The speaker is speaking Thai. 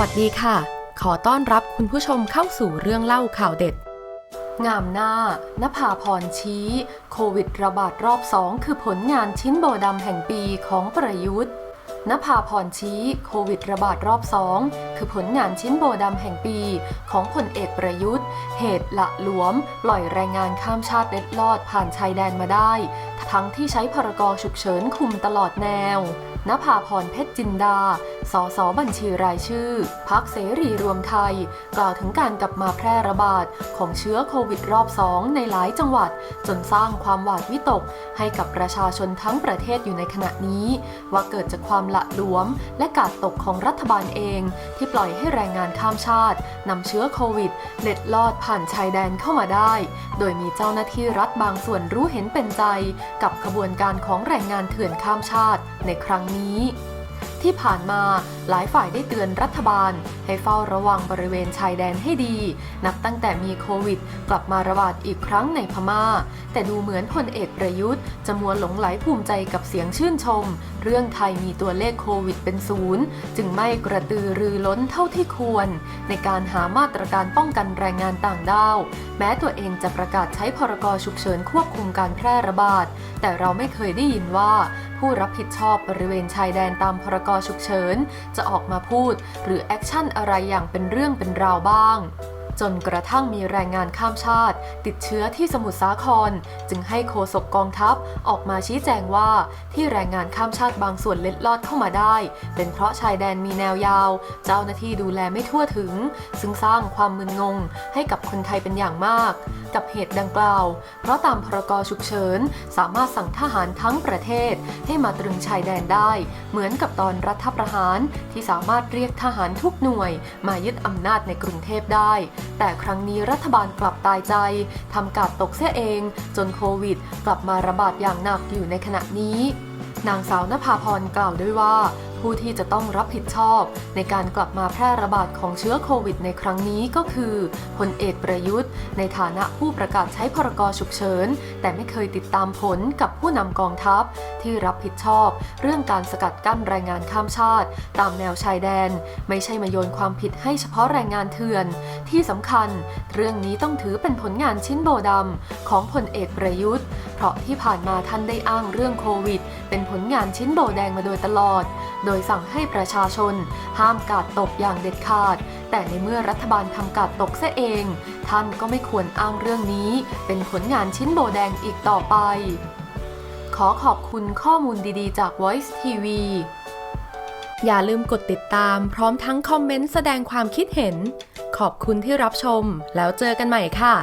วัสดีค่ะ ขอต้อนรับคุณผู้ชมเข้าสู่เรื่องเล่าข่าวเด็ด งามหน้านภาพรชี้ โควิดระบาดรอบสองคือผลงานชิ้นโบดำแห่งปีของประยุทธ์นภาพรชี้ โควิดระบาดรอบสองคือผลงานชิ้นโบดำแห่งปีของพลเอกประยุทธ์ เหตุละหลวม ปล่อยแรงงานข้ามชาติเล็ดลอดผ่านชายแดนมาได้ ทั้งที่ใช้พรกฉุกเฉินคุมตลอดแนวนภาพรเพชรจินดา สสบัญชีรายชื่อ พักเสรีรวมไทย กล่าวถึงการกลับมาแพร่ระบาดของเชื้อโควิดรอบสองในหลายจังหวัด จนสร้างความหวาดวิตก ให้กับประชาชนทั้งประเทศอยู่ในขณะนี้ ว่าเกิดจากความละหลวม และกาดตกของรัฐบาลเอง ที่ปล่อยให้แรงงานข้ามชาตินำเชื้อโควิดเล็ดลอดผ่านชายแดนเข้ามาได้ โดยมีเจ้าหน้าที่รัฐบางส่วนรู้เห็นเป็นใจ กับขบวนการของแรงงานเถื่อนข้ามชาติในครั้งนี้ ที่ผ่านมาหลายฝ่ายได้เตือนรัฐบาล ให้เฝ้าระวังบริเวณชายแดนให้ดี นับตั้งแต่มีโควิด กลับมาระบาดอีกครั้งในพม่า แต่ดูเหมือนพลเอกประยุทธ์จะมัวหลงไหลภูมิใจกับเสียงชื่นชม เรื่องไทยมีตัวเลขโควิดเป็นศูนย์จึงไม่กระตือรือร้นเท่าที่ควร ในการหามาตรการป้องกันแรงงานต่างด้าวแม้ตัวเองจะประกาศใช้พรกฉุกเฉินควบคุมการแพร่ระบาด แต่เราไม่เคยได้ยินว่า ผู้รับผิดชอบบริเวณชายแดนตามพรกฉุกเฉิน จะออกมาพูด หรือแอคชั่นอะไรอย่างเป็นเรื่องเป็นราวบ้างจนกระทั่งมีแรงงานข้ามชาติ ติดเชื้อที่สมุทรสาคร จึงให้โฆษกกองทัพออกมาชี้แจงว่าที่แรงงานข้ามชาติบางส่วนเล็ดลอดเข้ามาได้ เป็นเพราะชายแดนมีแนวยาว เจ้าหน้าที่ดูแลไม่ทั่วถึง ซึ่งสร้างความมึนงงให้กับคนไทยเป็นอย่างมาก กับเหตุดังกล่าว เพราะตามพรกฉุกเฉิน สามารถสั่งทหารทั้งประเทศ ให้มาตรึงชายแดนได้ เหมือนกับตอนรัฐประหารที่สามารถเรียกทหารทุกหน่วย มายึดอำนาจในกรุงเทพได้ แต่ครั้งนี้รัฐบาลกลับตายใจทำกาดตกเสียเอง จนโควิด กลับมาระบาดอย่างหนักอยู่ในขณะนี้นางสาวนภาพรกล่าวด้วยว่า ผู้ที่จะต้องรับผิดชอบ ในการกลับมาแพร่ระบาดของเชื้อโควิดในครั้งนี้ก็คือพลเอกประยุทธ์ ในฐานะผู้ประกาศใช้พรกฉุกเฉิน แต่ไม่เคยติดตามผลกับผู้นำกองทัพ ที่รับผิดชอบ เรื่องการสกัดกั้นแรงงานข้ามชาติ ตามแนวชายแดน ไม่ใช่มาโยนความผิดให้เฉพาะแรงงานเถื่อน ที่สำคัญ เรื่องนี้ต้องถือเป็นผลงานชิ้นโบดำของพลเอกประยุทธ์ เพราะที่ผ่านมาท่านได้อ้างเรื่องโควิด เป็นผลงานชิ้นโบแดงมาโดยตลอด โดยสั่งให้ประชาชน ห้ามกาดตกอย่างเด็ดขาด แต่ในเมื่อรัฐบาลทำกาดตกซะเอง ท่านก็ไม่ควรอ้างเรื่องนี้ เป็นผลงานชิ้นโบแดงอีกต่อไป ขอขอบคุณข้อมูลดีๆ จาก Voice TV อย่าลืมกดติดตามพร้อมทั้งคอมเมนต์แสดงความคิดเห็น ขอบคุณที่รับชม แล้วเจอกันใหม่ค่ะ